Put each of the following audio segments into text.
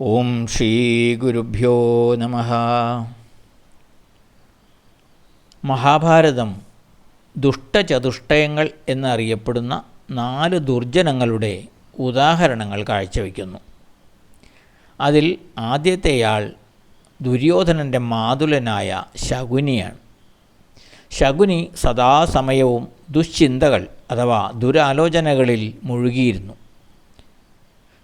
ഓം ശ്രീ ഗുരുഭ്യോ നമ. മഹാഭാരതം ദുഷ്ടചതുഷ്ടയങ്ങൾ എന്നറിയപ്പെടുന്ന നാല് ദുർജനങ്ങളുടെ ഉദാഹരണങ്ങൾ കാഴ്ചവെക്കുന്നു. അതിൽ ആദ്യത്തെയാൾ ദുര്യോധനന്റെ മാതുലനായ ശകുനിയാണ്. ശകുനി സദാസമയവും ദുശ്ചിന്തകൾ അഥവാ ദുരാലോചനകളിൽ മുഴുകിയിരുന്നു.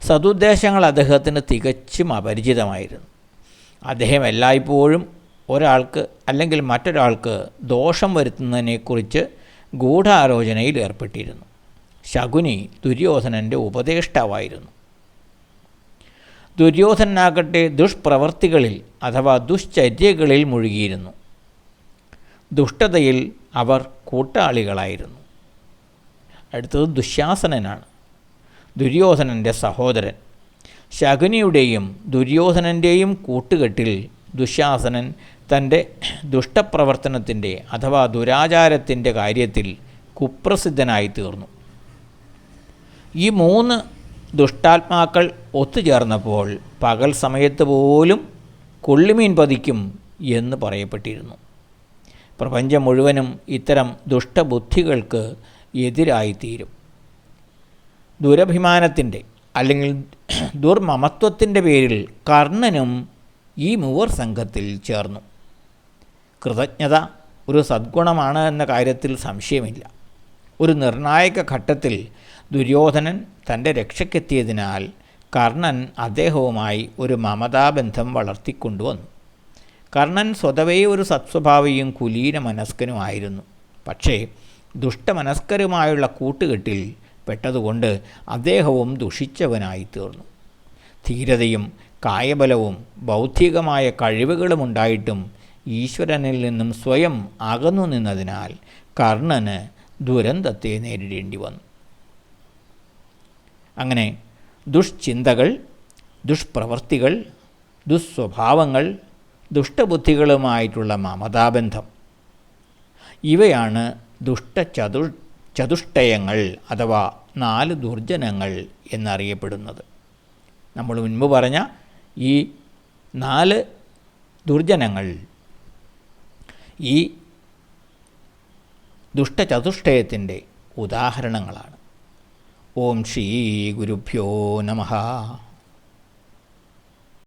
സതുദ്ദേശങ്ങൾ അദ്ദേഹത്തിന് തികച്ചും അപരിചിതമായിരുന്നു. അദ്ദേഹം എല്ലായ്പ്പോഴും ഒരാൾക്ക് അല്ലെങ്കിൽ മറ്റൊരാൾക്ക് ദോഷം വരുത്തുന്നതിനെക്കുറിച്ച് ഗൂഢാലോചനയിൽ ഏർപ്പെട്ടിരുന്നു. ശകുനി ദുര്യോധനന്റെ ഉപദേഷ്ടാവായിരുന്നു. ദുര്യോധനാകട്ടെ ദുഷ്പ്രവർത്തികളിൽ അഥവാ ദുശ്ചര്യകളിൽ മുഴുകിയിരുന്നു. ദുഷ്ടതയിൽ അവർ കൂട്ടാളികളായിരുന്നു. അടുത്തത് ദുശാസനനാണ് ദുര്യോധനന്റെ സഹോദരൻ. ശകുനിയുടെയും ദുര്യോധനന്റെയും കൂട്ടുകെട്ടിൽ ദുശാസനൻ തന്റെ ദുഷ്ടപ്രവർത്തനത്തിന്റെ അഥവാ ദുരാചാരത്തിന്റെ കാര്യത്തിൽ കുപ്രസിദ്ധനായി തീർന്നു ഈ മൂന്ന് ദുഷ്ടാത്മാക്കൾ ഒത്തുചേർന്നപ്പോൾ പകൽ സമയത്ത് പോലും കൊള്ളിമീൻ പതിക്കും എന്ന് പറയപ്പെട്ടിരുന്നു. പ്രപഞ്ചം മുഴുവനും ഇത്തരം ദുഷ്ടബുദ്ധികൾക്ക് എതിരായിത്തീരും. ദുരഭിമാനത്തിന്റെ അല്ലെങ്കിൽ ദുർമമത്വത്തിന്റെ പേരിൽ കർണനും ഈ മൂവർ സംഘത്തിൽ ചേർന്നു. കൃതജ്ഞത ഒരു സദ്ഗുണമാണ് എന്ന കാര്യത്തിൽ സംശയമില്ല. ഒരു നിർണായക ഘട്ടത്തിൽ ദുര്യോധനൻ തന്റെ രക്ഷയ്ക്കെത്തിയതിനാൽ കർണൻ അദ്ദേഹവുമായി ഒരു മമതാബന്ധം വളർത്തിക്കൊണ്ടുവന്നു. കർണൻ സ്വതവേ ഒരു സത്സ്വഭാവിയും കുലീന മനസ്കനുമായിരുന്നു പക്ഷേ ദുഷ്ടമനസ്കരുമായുള്ള കൂട്ടുകെട്ടിൽ പെട്ടതുകൊണ്ട് അദ്ദേഹവും ദുഷിച്ചവനായി തീർന്നു. ധീരതയും കായബലവും ബൗദ്ധികമായ കഴിവുകളുമുണ്ടായിട്ടും ഈശ്വരനിൽ നിന്നും സ്വയം അകന്നു നിന്നതിനാൽ കർണന് ദുരന്തത്തെ നേരിടേണ്ടി വന്നു. അങ്ങനെ ദുഷ്ചിന്തകൾ ദുഷ്പ്രവൃത്തികൾ ദുസ്വഭാവങ്ങൾ ദുഷ്ടബുദ്ധികളുമായിട്ടുള്ള മമതാബന്ധം ഇവയാണ് ദുഷ്ടചതു ചതുഷ്ടയങ്ങൾ അഥവാ നാല് ദുർജനങ്ങൾ എന്നറിയപ്പെടുന്നത്. നമ്മൾ മുൻപ് പറഞ്ഞ ഈ നാല് ദുർജനങ്ങൾ ഈ ദുഷ്ടചതുഷ്ടയത്തിന്റെ ഉദാഹരണങ്ങളാണ്. ഓം ശ്രീ ഗുരുഭ്യോ നമഃ.